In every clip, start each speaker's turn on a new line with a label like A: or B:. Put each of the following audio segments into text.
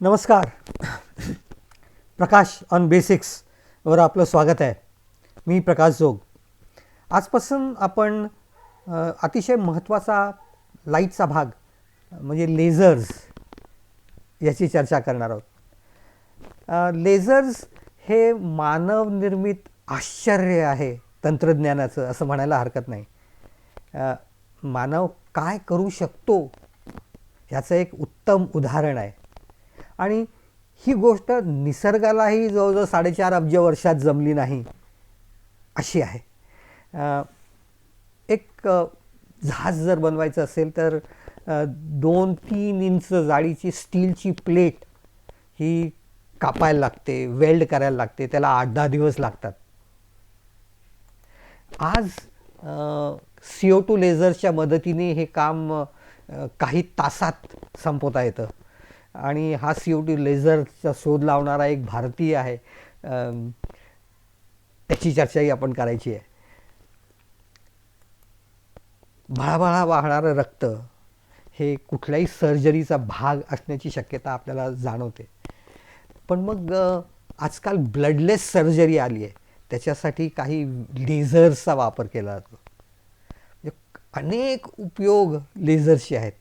A: नमस्कार. प्रकाश ऑन बेसिक्सवर आपलं स्वागत आहे. मी प्रकाश जोग. आजपासून आपण अतिशय महत्त्वाचा लाईटचा भाग म्हणजे लेझर्स याची चर्चा करणार आहोत. लेझर्स हे मानवनिर्मित आश्चर्य आहे तंत्रज्ञानाचं असं म्हणायला हरकत नाही. मानव काय करू शकतो? ह्याचं एक उत्तम उदाहरण आहे. आणि ही गोष्ट निसर्गालाही जवळजवळ साडेचार अब्ज वर्षात जमली नाही. अशी आहे. एक जहाज जर बनवायचं असेल तर दोन तीन इंच जाडीची स्टीलची प्लेट ही कापायला लागते वेल्ड करायला लागते त्याला आठ दहा दिवस लागतात. आज सी ओ टू लेझरच्या मदतीने हे काम काही तासात संपवता येतं. आणि हा सी ओ टी लेझरचा शोध लावणारा एक भारतीय आहे. त्याची चर्चाही आपण करायची आहे. भळाभळा वाहणारं रक्त हे कुठल्याही सर्जरीचा भाग असण्याची शक्यता आपल्याला जाणवते. पण मग आजकाल ब्लडलेस सर्जरी आली आहे. त्याच्यासाठी काही लेझर्सचा वापर केला जातो. म्हणजे अनेक उपयोग लेझर्सचे आहेत.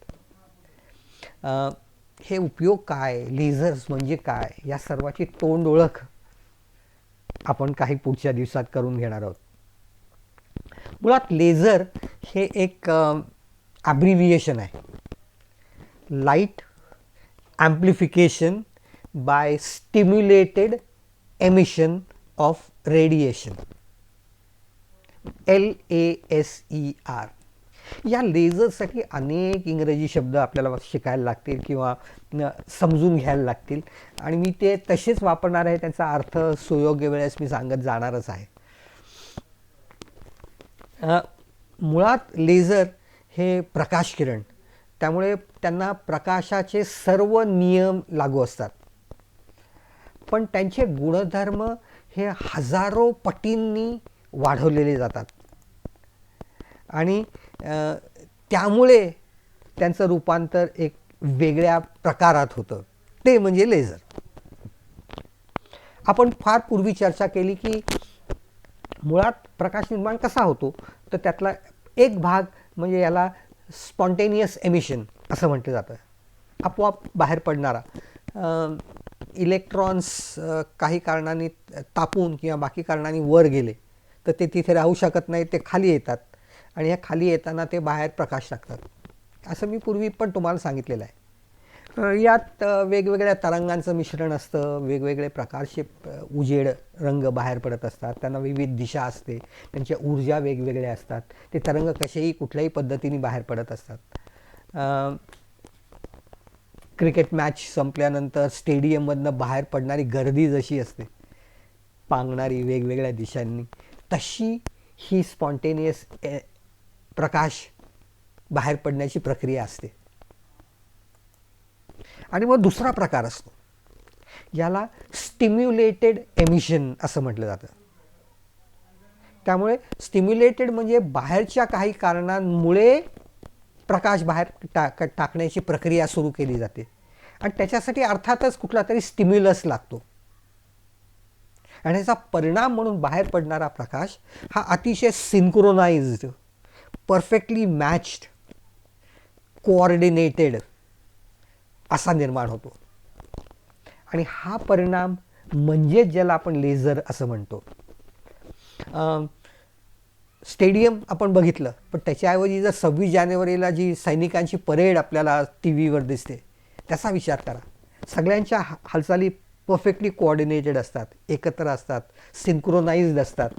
A: हे उपयोग काय? लेझर्स म्हणजे काय? या सर्वाची तोंड ओळख आपण काही पुढच्या दिवसात करून घेणार आहोत. मुळात लेझर हे एक ॲब्रिव्हिएशन आहे. Light amplification by stimulated emission of radiation L A S E R या लेझरसाठी अनेक इंग्रजी शब्द आपल्याला शिकायला लागतील किंवा समजून घ्यायला लागतील. आणि मी ते तसेच वापरणार आहे त्यांचा अर्थ सुयोग्य वेळेस मी सांगत जाणारच आहे. मुळात लेझर हे प्रकाश किरण त्यामुळे त्यांना प्रकाशाचे सर्व नियम लागू असतात. पण त्यांचे गुणधर्म हे हजारो पटींनी वाढवलेले जातात. आणि त्यामुळे त्यांचं रूपांतर एक वेगळ्या प्रकारात होतं. ते म्हणजे लेझर. आपण फार पूर्वी चर्चा केली की मुळात प्रकाश निर्माण कसा होतो? तर त्यातला एक भाग म्हणजे याला स्पॉन्टेनियस एमिशन असं म्हटलं जातं. आपोआप बाहेर पडणारा. इलेक्ट्रॉन्स काही कारणाने तापून किंवा बाकी कारणाने वर गेले तर ते तिथे राहू शकत नाही ते खाली येतात. आणि ह्या खाली येताना ते बाहेर प्रकाश टाकतात. असं मी पूर्वी पण तुम्हाला सांगितलेलं आहे. यात वेगवेगळ्या तरंगांचं मिश्रण असतं वेगवेगळे प्रकारचे उजेड रंग बाहेर पडत असतात त्यांना विविध दिशा असते त्यांच्या ऊर्जा वेगवेगळ्या असतात ते तरंग कसेही कुठल्याही पद्धतीने बाहेर पडत असतात. क्रिकेट मॅच संपल्यानंतर स्टेडियममधनं बाहेर पडणारी गर्दी जशी असते पांगणारी वेगवेगळ्या दिशांनी तशी ही स्पॉन्टेनियस प्रकाश बाहेर पडण्याची प्रक्रिया असते. आणि मग दुसरा प्रकार असतो. याला स्टिम्युलेटेड एमिशन असं म्हटलं जातं. त्यामुळे स्टिम्युलेटेड म्हणजे बाहेरच्या काही कारणांमुळे प्रकाश बाहेर टाक टाकण्याची प्रक्रिया सुरू केली जाते. आणि त्याच्यासाठी अर्थातच कुठला तरी स्टिम्युलस लागतो. आणि याचा परिणाम म्हणून बाहेर पडणारा प्रकाश हा अतिशय सिन्क्रोनाइज्ड परफेक्टली मॅच्ड कोऑर्डिनेटेड असा निर्माण होतो. आणि हा परिणाम म्हणजेच ज्याला आपण लेझर असं म्हणतो. स्टेडियम आपण बघितलं पण त्याच्याऐवजी जर सव्वीस जानेवारीला जी सैनिकांची परेड आपल्याला टी व्हीवर दिसते त्याचा विचार करा. सगळ्यांच्या हा- हालचाली परफेक्टली कोऑर्डिनेटेड असतात एकत्र असतात सिंक्रोनाइज्ड असतात.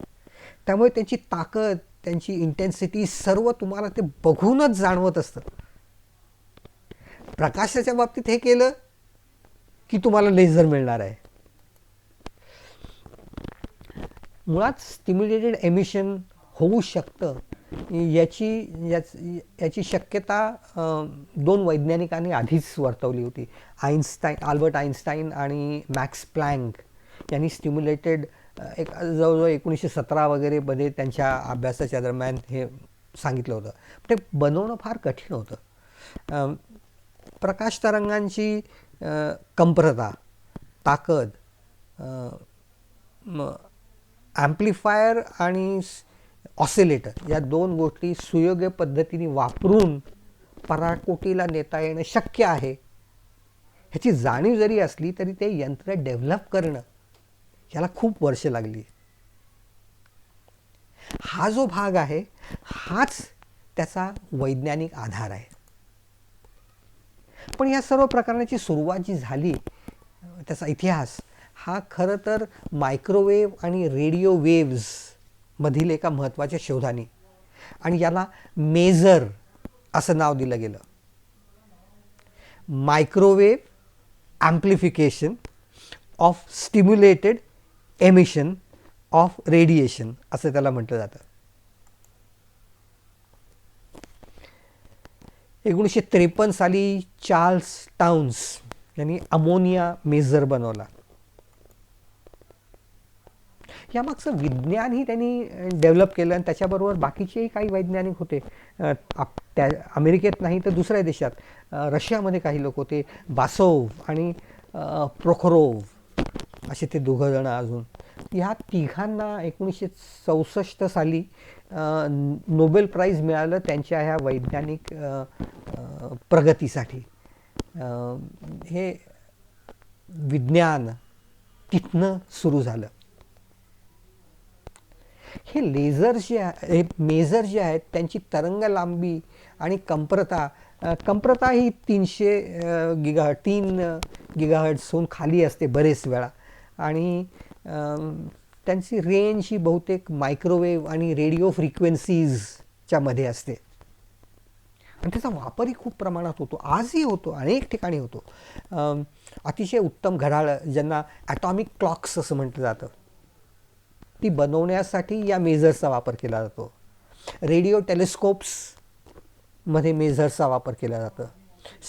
A: त्यामुळे त्यांची ताकद त्यांची इंटेन्सिटी सर्व तुम्हाला ते बघूनच जाणवत असतं. प्रकाशाच्या बाबतीत हे केलं की तुम्हाला लेझर मिळणार आहे. मुळात स्टिम्युलेटेड एमिशन होऊ शकतं. याची याच याची शक्यता दोन वैज्ञानिकांनी आधीच वर्तवली होती. आईन्स्टाईन आल्बर्ट आईन्स्टाईन आणि मॅक्स प्लँक यांनी स्टिम्युलेटेड एक जवळजवळ एकोणीसशे सतरा वगैरेमध्ये त्यांच्या अभ्यासाच्या दरम्यान हे सांगितलं होतं. ते बनवणं फार कठीण होतं. प्रकाश तरंगांची कंप्रता ताकद ॲम्प्लिफायर आणि ऑसिलेटर या दोन गोष्टी सुयोग्य पद्धतीने वापरून पराकोटीला नेता येणं शक्य आहे. ह्याची जाणीव जरी असली तरी ते यंत्र डेव्हलप करणं याला खूप वर्ष लागली. हा जो भाग आहे हाच त्याचा वैज्ञानिक आधार आहे. पण या सर्व प्रकरणाची सुरुवात जी झाली त्याचा इतिहास हा खरं तर मायक्रोवेव्ह आणि रेडिओ वेव्जमधील एका महत्त्वाच्या शोधाने आणि याला मेजर असं नाव दिलं गेलं. Microwave amplification of stimulated emission of radiation असं त्याला म्हटलं जातं. एकोणीसशे त्रेपन्न साली चार्ल्स टाउन्स यांनी अमोनिया मेजर बनवला. यामागचं विज्ञानही त्यांनी डेव्हलप केलं आणि त्याच्याबरोबर बाकीचेही काही वैज्ञानिक होते. त्या अमेरिकेत नाही तर दुसऱ्या देशात. रशियामध्ये काही लोक होते. बासोव आणि प्रोखरोव असे ते दोघं जण अजून. ह्या तिघांना एकोणीसशे चौसष्ट साली नोबेल प्राईज मिळालं त्यांच्या ह्या वैज्ञानिक प्रगतीसाठी. हे विज्ञान तिथनं सुरू झालं. हे लेझर जे हे मेजर जे आहेत त्यांची तरंग लांबी आणि कंप्रता कंप्रता ही तीनशे गिगा तीन गिगाहट्सहून खाली असते बरेच वेळा. आणि त्यांची रेंज ही बहुतेक मायक्रोवेव्ह आणि रेडिओ फ्रिक्वेन्सीजच्या मध्ये असते. आणि त्याचा वापरही खूप प्रमाणात होतो. आजही होतो अनेक ठिकाणी होतो. अतिशय उत्तम घडाळ ज्यांना ॲटॉमिक क्लॉक्स असं म्हटलं जातं. ती बनवण्यासाठी या मेझर्सचा वापर केला जातो. रेडिओ टेलिस्कोप्समध्ये मेझर्सचा वापर केला जातं.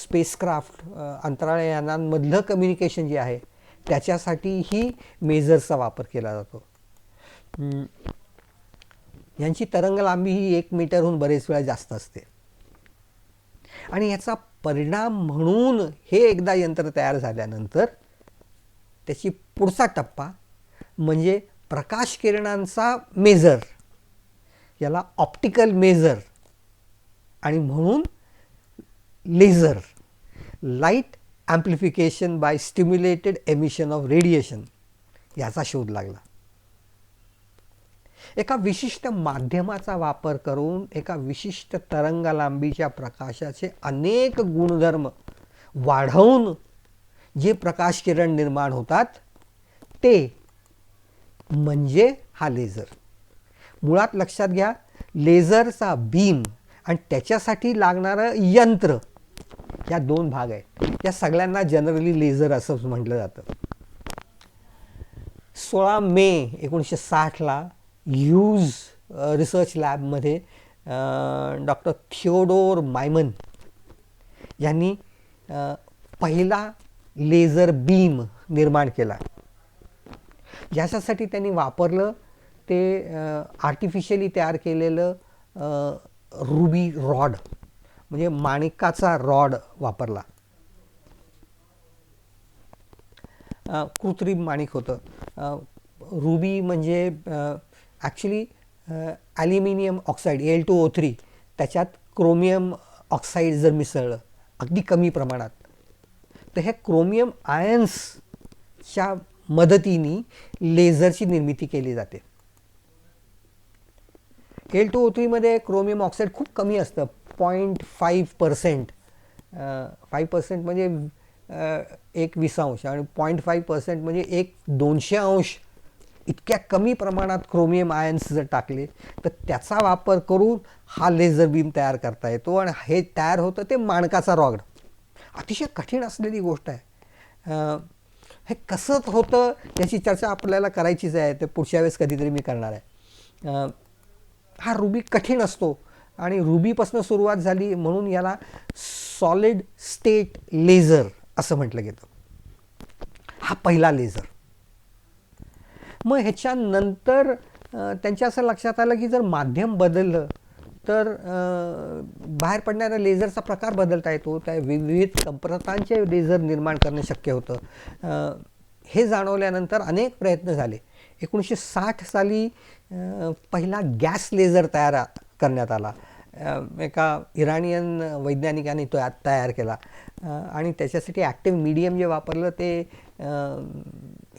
A: स्पेसक्राफ्ट अंतराळयानांमधलं कम्युनिकेशन जे आहे त्याच्यासाठीही मेजरचा मेजर्सचा वापर केला जातो. यांची तरंग लांबी ही एक मीटरहून बरेच वेळा जास्त असते. आणि याचा परिणाम म्हणून हे एकदा यंत्र तयार झाल्यानंतर त्याची पुढचा टप्पा म्हणजे प्रकाश किरणांचा मेजर याला ऑप्टिकल मेजर आणि म्हणून laser light amplification by stimulated emission of radiation याचा शोध लागला. एका विशिष्ट माध्यमाचा वापर करून एका विशिष्ट तरंगलांबीच्या प्रकाशाचे अनेक गुणधर्म वाढवून जे प्रकाश किरण निर्माण होतात ते म्हणजे हा लेझर. मुळात लक्षात घ्या लेझरचा बीम आणि त्याच्यासाठी लागणारं यंत्र या दोन भाग आहेत. या सगळ्यांना जनरली लेझर असं म्हटलं जातं. सोळा मे एकोणीसशे साठला ह्यूज रिसर्च लॅबमध्ये डॉक्टर थिओडोर मायमन यांनी पहिला लेझर बीम निर्माण केला. ज्याच्यासाठी त्यांनी वापरलं ते आर्टिफिशियली तयार केलेलं रुबी रॉड म्हणजे माणिकाचा रॉड वापरला. कृत्रिम माणिक होतं. रुबी म्हणजे actually aluminium oxide L two O three त्याच्यात क्रोमियम ऑक्साईड जर मिसळलं अगदी कमी प्रमाणात तर हे क्रोमियम आयन्सच्या मदतीने लेझरची निर्मिती केली जाते. एल टू ओ थ्रीमध्ये क्रोमियम ऑक्साईड खूप कमी असतं point five percent five percent म्हणजे एक विसांश आणि पॉईंट फाईव्ह पर्सेंट म्हणजे एक दोनशे अंश. इतक्या कमी प्रमाणात क्रोमियम आयन्स जर टाकले तर त्याचा वापर करून हा लेझर बीम तयार करता येतो आणि हे तयार होतं ते माणकाचा रॉड अतिशय कठीण असलेली गोष्ट आहे. हे कसं होतं याची चर्चा आपल्याला करायचीच आहे ते पुढच्या वेळेस कधीतरी मी करणार आहे. हा रुबी कठीण असतो. आणि रुबीपासून सुरुवात झाली म्हणून याला सॉलिड स्टेट लेझर असं म्हटलं गेलं. हा पहिला लेझर मग ह्याच्यानंतर त्यांच्या असं लक्षात आलं की जर माध्यम बदललं तर बाहेर पडणाऱ्या लेझरचा प्रकार बदलता येतो. त्या विविध संप्रतांचे लेझर निर्माण करणं शक्य होतं. हे जाणवल्यानंतर अनेक प्रयत्न झाले. एकोणीसशे साठ साली पहिला गॅस लेझर तयार करण्यात आला. एका इराणियन वैज्ञानिकाने तो आत तयार केला. आणि त्याच्यासाठी ॲक्टिव्ह मीडियम जे वापरलं ते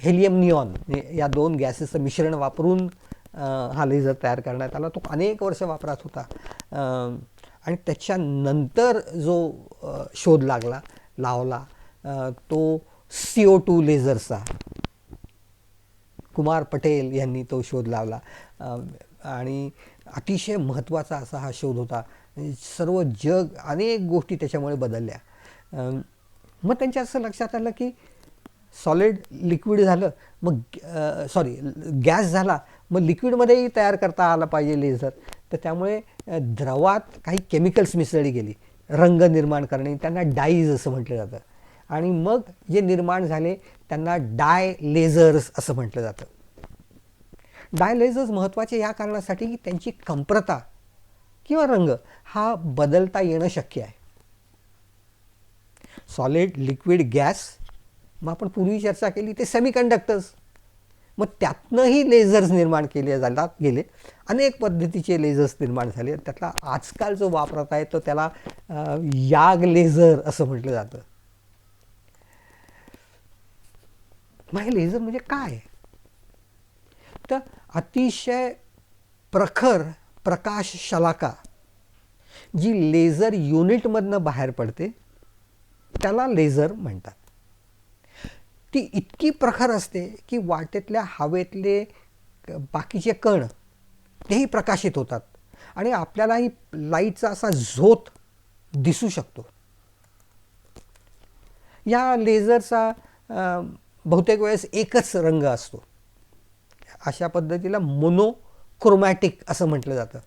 A: हेलियम निऑन या दोन गॅसेसचं मिश्रण वापरून हा लेझर तयार करण्यात आला. तो अनेक वर्ष वापरात होता. आणि त्याच्यानंतर जो शोध लागला लावला तो सी ओ टू लेझरचा कुमार पटेल यांनी तो शोध लावला. आणि अतिशय महत्त्वाचा असा हा शोध होता. सर्व जग अनेक गोष्टी त्याच्यामुळे बदलल्या. मग त्यांच्या असं लक्षात आलं की सॉलिड लिक्विड झालं मग सॉरी गॅस झाला मग लिक्विडमध्येही तयार करता आला पाहिजे लेझर तर त्यामुळे द्रवात काही केमिकल्स मिसळली गेली. रंग निर्माण करणे त्यांना डाईज असं म्हटलं जातं. आणि मग जे निर्माण झाले त्यांना डाय लेझर्स असं म्हटलं जातं. डाय लेझर्स महत्त्वाचे या कारणासाठी की त्यांची कमप्रता किंवा रंग हा बदलता येणं शक्य आहे. सॉलिड लिक्विड गॅस मग आपण पूर्वी चर्चा केली ते सेमीकंडक्टर्स मग त्यातनंही लेझर्स निर्माण केले जातात गेले. अनेक पद्धतीचे लेझर्स निर्माण झाले. त्यातला आजकाल जो वापरत आहे तो त्याला याग लेझर असं म्हटलं जातं. मग हे लेझर म्हणजे काय? तर अतिशय प्रखर प्रकाश शलाका जी लेझर युनिटमधनं बाहेर पडते त्याला लेझर म्हणतात. ती इतकी प्रखर असते की वाटेतल्या हवेतले बाकीचे कण तेही प्रकाशित होतात आणि आपल्यालाही लाईटचा असा झोत दिसू शकतो. या लेझरचा बहुतेक वेळेस एकच रंग असतो. अशा पद्धतीला मोनोक्रोमॅटिक असं म्हटलं जातं.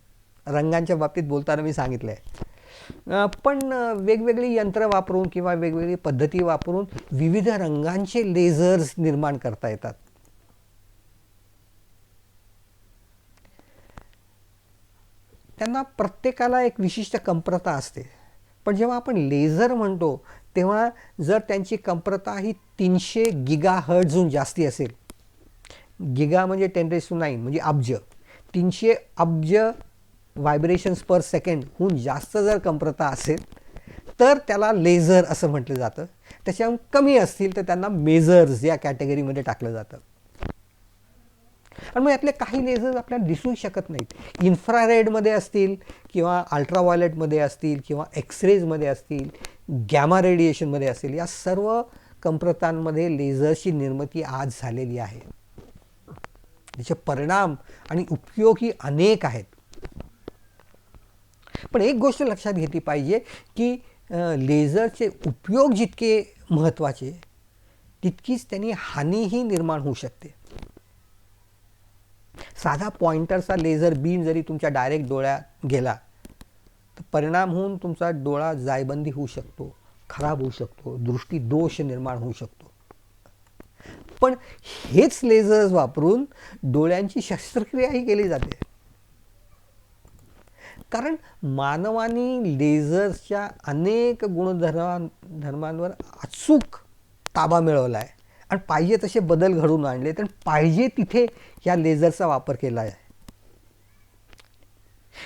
A: रंगांच्या बाबतीत बोलताना मी सांगितलं आहे पण वेगवेगळी यंत्र वापरून किंवा वेगवेगळी पद्धती वापरून विविध रंगांचे लेझर्स निर्माण करता येतात. त्यांना प्रत्येकाला एक विशिष्ट कमप्रता असते. पण जेव्हा आपण लेझर म्हणतो तेव्हा जर त्यांची कमप्रता ही तीनशे गिगा हर्ट्झहून जास्ती असेल गिगा म्हणजे टेन रेस टू नाईन म्हणजे अब्ज. तीनशे अब्ज व्हायब्रेशन्स पर सेकंडहून जास्त जर कंप्रता असेल तर त्याला लेझर असं म्हटलं जातं. त्याच्याहून कमी असतील तर त्यांना मेजर्स या कॅटेगरीमध्ये टाकलं जातं. आणि मग यातले काही लेझर्स आपल्याला दिसू शकत नाहीत. इन्फ्रारेडमध्ये असतील किंवा अल्ट्राव्हायलेटमध्ये असतील किंवा एक्सरेजमध्ये असतील गॅमा रेडिएशनमध्ये असतील या सर्व कंप्रतांमध्ये लेझरची निर्मिती आज झालेली आहे. त्याचे परिणाम आणि उपयोग ही अनेक आहेत. पण एक गोष्ट लक्षात घेतली पाहिजे की लेझरचे उपयोग जितके महत्त्वाचे तितकीच त्यांनी हानीही निर्माण होऊ शकते. साधा पॉइंटरचा लेझर बीम जरी तुमच्या डायरेक्ट डोळ्यात गेला तर परिणाम होऊन तुमचा डोळा जायबंदी होऊ शकतो खराब होऊ शकतो दृष्टी दोष निर्माण होऊ शकतो. पण हेच लेझर्स वापरून डोळ्यांची शस्त्रक्रियाही केली जाते. कारण मानवाने लेझर्सच्या अनेक गुणधर्मा धर्मांवर अचूक ताबा मिळवला आहे आणि पाहिजे तसे बदल घडून आणले तर पाहिजे तिथे या लेझरचा वापर केला आहे.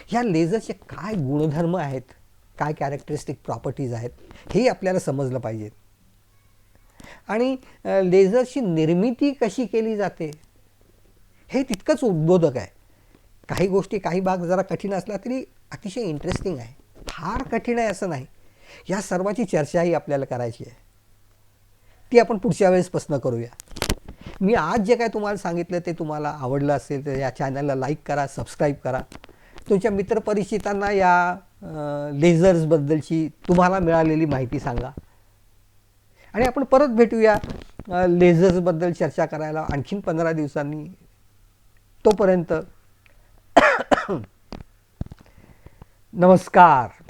A: ह्या लेझरचे काय गुणधर्म आहेत? काय कॅरेक्टरिस्टिक प्रॉपर्टीज आहेत? हे आपल्याला समजलं पाहिजे. आणि लेझरची निर्मिती कशी केली जाते हे तितकंच उद्बोधक आहे. काही गोष्टी काही भाग जरा कठीण असला तरी अतिशय इंटरेस्टिंग आहे. फार कठीण आहे असं नाही. या सर्वाची चर्चाही आपल्याला करायची आहे. ती आपण पुढच्या वेळेसपासून करूया. मी आज जे काय तुम्हाला सांगितलं ते तुम्हाला आवडलं असेल तर या चॅनलला लाईक करा सबस्क्राईब करा. तुमच्या मित्रपरिचितांना या लेझर्सबद्दलची तुम्हाला मिळालेली माहिती सांगा. आणि आपण परत भेटूया लेझर्सबद्दल चर्चा करायला. आणखीन पंधरा दिवसांनी तोपर्यंत. नमस्कार.